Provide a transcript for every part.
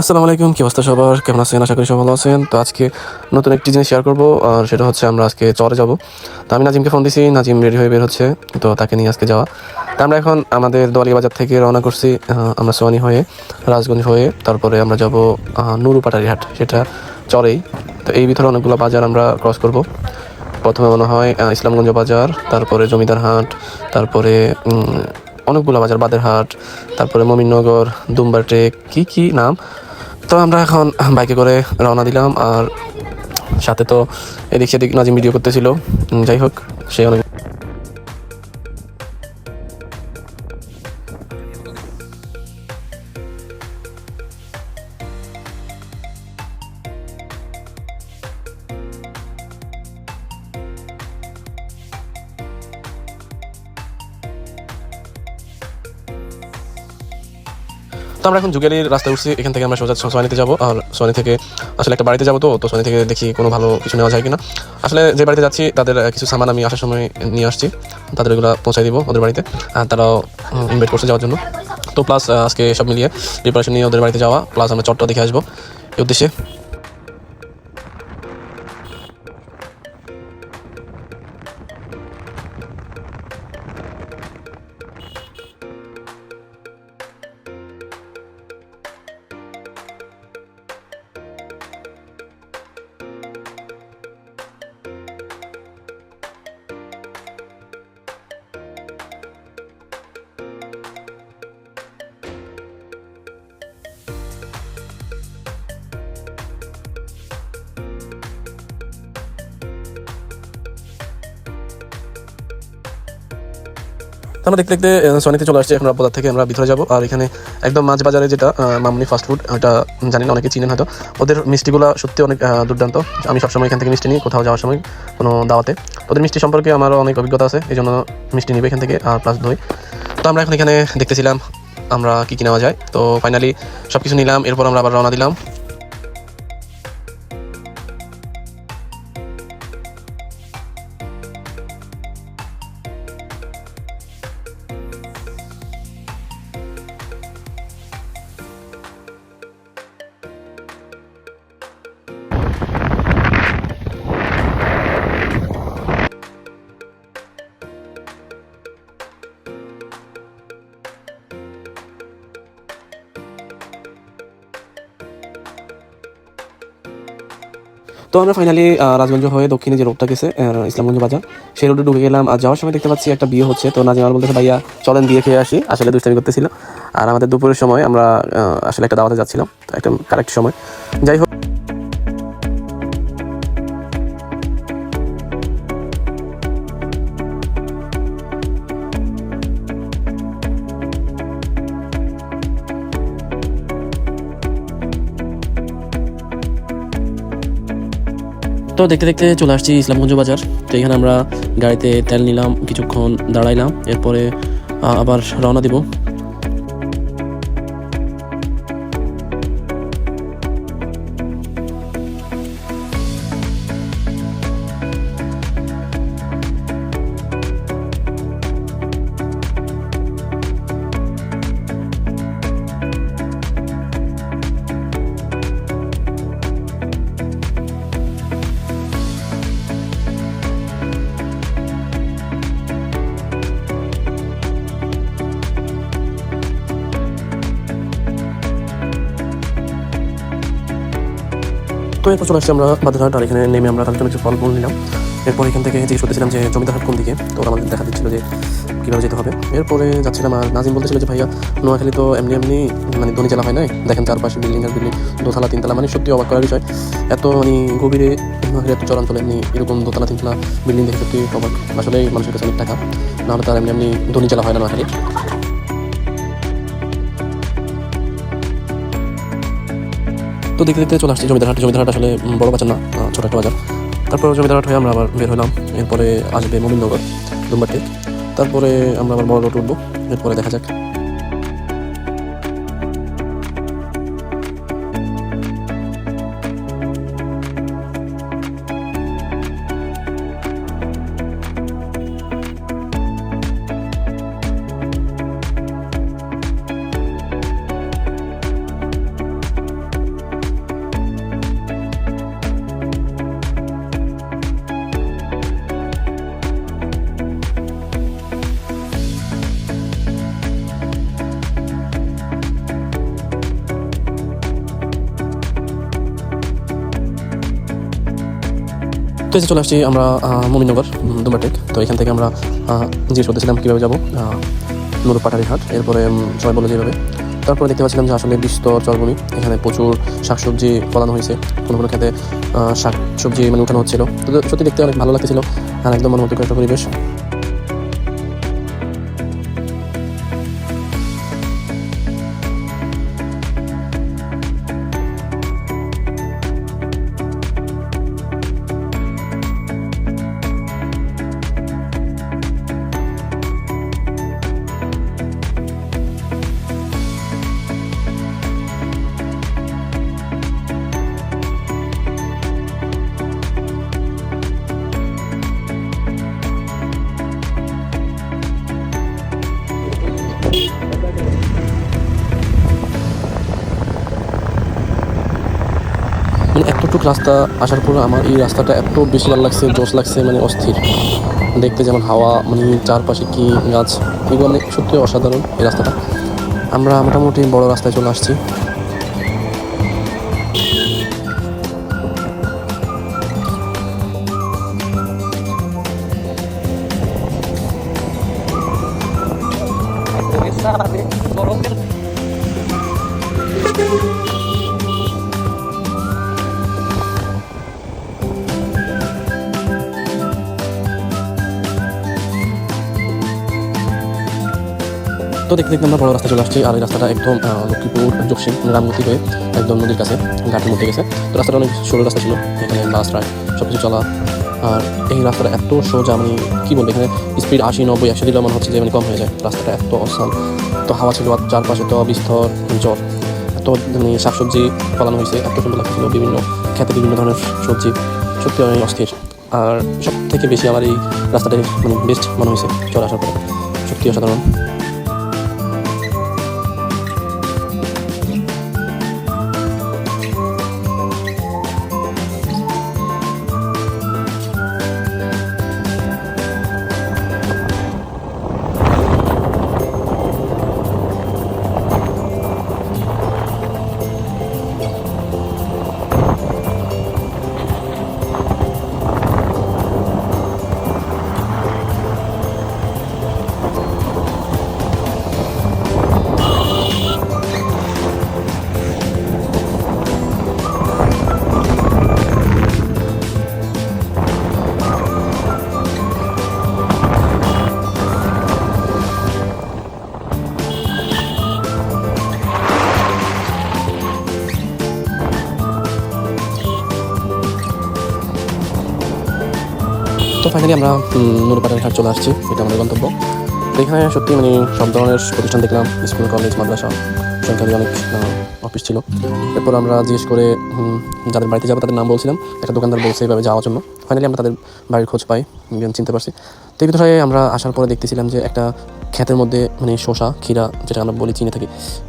আসসালামু আলাইকুম, কি অবস্থা সবার? কেমন আছেন? আশা করি সব ভালো আছেন। তো আজকে নতুন একটি জিনিস শেয়ার করব, আর সেটা হচ্ছে আমরা আজকে চরে যাব। তো আমি নাজিমকে ফোন দিছি, নাজিম রেডি হয়ে বের হচ্ছে, তো তাকে নিয়ে আজকে যাওয়া। তো আমরা এখন আমাদের দোয়ালি বাজার থেকে রওনা করছি আমরা সোয়ানি হয়ে, রাজগঞ্জ হয়ে, তারপরে আমরা যাব নুরু পাটারিহাট সেটা চরেই। তো এই ভিতরে অনেকগুলো বাজার আমরা ক্রস করব। প্রথমে মনে হয় ইসলামগঞ্জ বাজার, তারপরে জমিদার হাট, তারপরে অনেকগুলো বাজার, বাদের হাট, তারপরে মমিননগর দুম্বারটেক কি কি নাম? তো আমরা এখন বাইকে করে রওনা দিলাম আর সাথে তো এদিক সেদিক নাজিম ভিডিও করতেছিল। যাই হোক, সে অনেক তো আমরা এখন যুগের রাস্তায় উঠছি, এখান থেকে আমরা সোজা সোয়ানিতে যাব। আর সোয়ানি থেকে আসলে একটা বাড়িতে যাব তো তো সোয়ানি থেকে দেখি কোনো ভালো কিছু নেওয়া যায় কিনা। আসলে যে বাড়িতে যাচ্ছি, তাদের কিছু সামান আমি আসার সময় নিয়ে আসছি। তাদের ওগুলো পৌঁছাই দিব ওদের বাড়িতে। আর তারাও ইনভাইট করছে যাওয়ার জন্য। তো প্লাস আজকে সব মিলিয়ে প্রিপারেশন নিয়ে ওদের বাড়িতে যাওয়া প্লাস আমরা চটটা দেখে আসব। এই উদ্দেশ্যে। আমরা দেখতে দেখতে সোনিতে চলে আসছি, এখন রাব্বাদার থেকে আমরা ভিতরে যাব। আর এখানে একদম মাছ বাজারে যেটা মামনি ফাস্ট ফুড ওটা জানি না, অনেকে চিনেন হয়তো। ওদের মিষ্টিগুলো সত্যি অনেক দুর্দান্ত। আমি সবসময় এখান থেকে মিষ্টি নিই, কোথাও যাওয়ার সময় কোনো দাওয়াতে। ওদের মিষ্টি সম্পর্কে আমারও অনেক অভিজ্ঞতা আছে, এই জন্য মিষ্টি নিবে এখান থেকে, আর প্লাস দই। তো আমরা এখন এখানে দেখতেছিলাম আমরা কী কি নেওয়া যায়। তো ফাইনালি সব কিছু নিলাম, এরপর আমরা আবার রওনা দিলাম। আমরা ফাইনালি রাজগঞ্জ হয়ে দক্ষিণে যে রোডটা গেছে ইসলামগঞ্জ বাজার, সেই রোডে ঢুকে গেলাম। আর যাওয়ার সময় দেখতে পাচ্ছি একটা বিয়ে হচ্ছে। তো নাজিমাল বলতে ভাইয়া, চলেন বিয়ে খেয়ে আসি। আসলে দুষ্টামি করতেছিল। আর আমাদের দুপুরের সময় আমরা আসলে একটা দাওয়াতে যাচ্ছিলাম। একটা কারেক্ট সময়। যাই হোক। তো দেখতে দেখতে চলে আসছি ইসলামগঞ্জ বাজার। তো এখানে আমরা গাড়িতে তেল নিলাম, কিছুক্ষণ দাঁড়াইলাম। এরপরে আবার রওনা দিব। তো এরপর চলে আসছি আমরা বাজারহাট আর এখানে নেমে আমরা তাদের জন্য কিছু ফল মূল নিলাম। এরপর এখান থেকে জিজ্ঞেস করতেছিলাম যে, জমিদার কোন দিকে? তো ওরা আমাদের দেখা দিচ্ছিল যে, কীভাবে যেতে হবে। এরপরে যাচ্ছিলাম আর নাজিম বলতেছিল যে, ভাইয়া, নোয়াখালী তো এমনি এমনি মানে ধনী জেলা হয় নাই? দেখেন চারপাশে বিল্ডিং আর বিল্ডিং, দোতলা, তিনতলা মানে সত্যি অবাক করার বিষয়। এত মানে গভীরে, নোয়াখালী এত চরাঞ্চলে এমনি এরকম দোতলা, তিনতলা বিল্ডিং দেখে সত্যি অবাক। আসলে মানুষের কাছে অনেক টাকা। নাহলে তার এমনি এমনি ধনী জেলা হয় না নোয়াখালী। দেখতে দেখতে চলে আসছি। জমিদার জমিদার হাট আসলে বড় বাজার না ছোটো ছোট একটা বাজার। তারপর জমিদার হাট হয়ে আমরা আবার বের হলাম। এরপরে আসবে মোমিননগর দুম্বারটি তারপরে আমরা আবার বড় রোড উঠবো। এরপরে দেখা যাক। এসে চলে আসছি আমরা আহ, দুমাটেক তো এখান থেকে আমরা জিজ্ঞেস করতেছিলাম কীভাবে যাব নুরু পাটারি হাট। এরপরে সবাই বলে যেভাবে। তারপরে দেখতে পাচ্ছিলাম যে আসলে বিস্তর জলভূমি এখানে প্রচুর শাকসবজি ফলানো হয়েছে। কোনো কোনো খেতে শাক শাকসবজি মানে উঠানো হচ্ছিল। তো সত্যি দেখতে অনেক ভালো লাগতেছিল আর একদম মনোমুগ্ধকর একটা পরিবেশ। এতটুকু রাস্তা আসার পর আমার এই রাস্তাটা এত বেশি ভালো লাগছে, জোশ লাগছে মানে অস্থির। দেখতে যেমন হাওয়া মানে চারপাশে কি গাছ, এগুলো সত্যি অসাধারণ এই রাস্তাটা। আমরা মোটামুটি বড় রাস্তায় চলে আসছি। তো দেখতে দেখতে আমরা বড় রাস্তা চলে আসছি, আর এই রাস্তাটা একদম লক্ষ্মীপুর, জকসিম রামগতি হয়ে একদম নদীর কাছে ঘাটের মধ্যে গেছে। তো রাস্তাটা অনেক সরু রাস্তা ছিল, এখানে বাস, ট্রাক সব কিছু চলা। আর এই রাস্তাটা এত সোজা আমি কী বলব, এখানে স্পিড আশি, নব্বই, একশো দিলে মনে হচ্ছে যে মানে কম হয়ে যায়। রাস্তাটা এত অসাম তো হাওয়া ছিল চারপাশে তো বিস্তর জল। এত মানে শাকসবজি ফলানো হয়েছে, এত সুন্দর লাগছিল বিভিন্ন খেতে বিভিন্ন ধরনের সবজি। সত্যি অনেক অস্থির। আর সব থেকে বেশি আমার এই রাস্তাটাই মানে বেস্ট মনে হয়েছে চলে আসার পরে। সত্যি অসাধারণ। ফাইনালি আমরা নুরপাটার ঘাট চলে আসছি। এটা আমাদের গন্তব্য। এখানে সত্যি মানে সব ধরনের প্রতিষ্ঠান দেখলাম, স্কুল, কলেজ, মাদ্রাসা, সরকারি অনেক অফিস ছিল। এরপর আমরা জিজ্ঞেস করে যাদের বাড়িতে যাব তাদের নাম বলছিলাম। একটা দোকানদার বলছে এভাবে যাওয়ার জন্য। ফাইনালি আমরা তাদের বাড়ির খোঁজ পাই চিনতে পারছি। তো এই ভিতরে আমরা আসার পরে দেখতেছিলাম যে একটা ক্ষেতের মধ্যে মানে শসা, ক্ষীরা যেটা আমরা বলি, চিনে থাকি,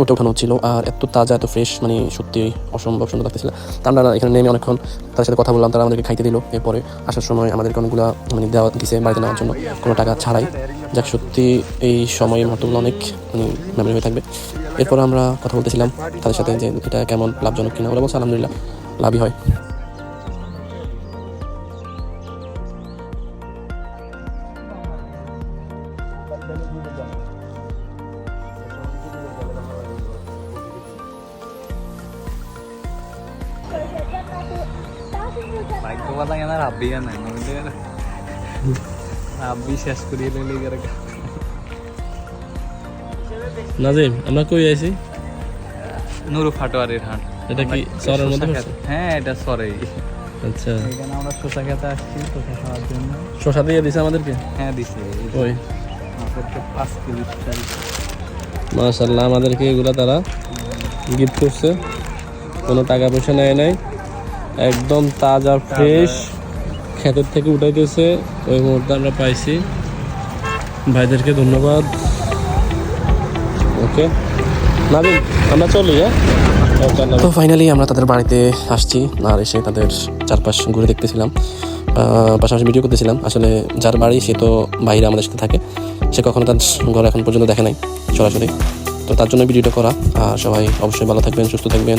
ওটা ওঠানো হচ্ছিল। আর এত তাজা, এত ফ্রেশ মানে সত্যি অসম্ভব সুন্দর লাগতেছিল। আমরা এখানে নেমে অনেকক্ষণ তাদের সাথে কথা বললাম, তারা আমাদেরকে খাইতে দিল। এরপরে আসার সময় আমাদেরকে অনেকগুলো মানে দেওয়া দিছে বাড়িতে নেওয়ার জন্য, কোনো টাকা ছাড়াই। যাক, সত্যি এই সময় মুহূর্তগুলো অনেক মানে মেমোরি হয়ে থাকবে। এরপর আমরা কথা বলতেছিলাম তাদের সাথে যে এটা কেমন, লাভজনক কিনা। ওরা বলছে, আলহামদুলিল্লাহ, লাভই হয়। ভাগ্যবালা কেন রাব্বি কেন রাব্বি শেষ করিয়ে লইলে নাজিম আমরা কই আইছি নুরু ফাটোয়ারির হাট এটা কি শহরের মধ্যে শসা হ্যাঁ এটা সরেই আচ্ছা এখানে আমরা শসা খেতে আসছি শসা খাওয়ার জন্য শশা দিয়ে দিছে আমাদেরকে হ্যাঁ দিছে ওই আমাদেরকে পাঁচ কেজি মাশাল্লাহ আমাদেরকে এগুলো তারা গিফট করছে কোনো টাকা পয়সা নেয় নাই একদম তাজা ফ্রেশ ক্ষেতের থেকে উঠাইতেছে ওই মুহূর্তে আমরা পাইছি। ভাইদেরকে ধন্যবাদ। ওকে। নাবিন আমরা চলি হ্যাঁ? তো ফাইনালি আমরা তাদের বাড়িতে আসছি আর এসে তাদের চারপাশ ঘুরে দেখতেছিলাম। পাশাপাশি ভিডিও করতেছিলাম। আসলে যার বাড়ি সে তো বাইরে আমাদের সাথে থাকে। সে কখনো তার ঘর এখন পর্যন্ত দেখে নাই সরাসরি। তো তার জন্য ভিডিওটা করা। আর সবাই অবশ্যই ভালো থাকবেন সুস্থ থাকবেন।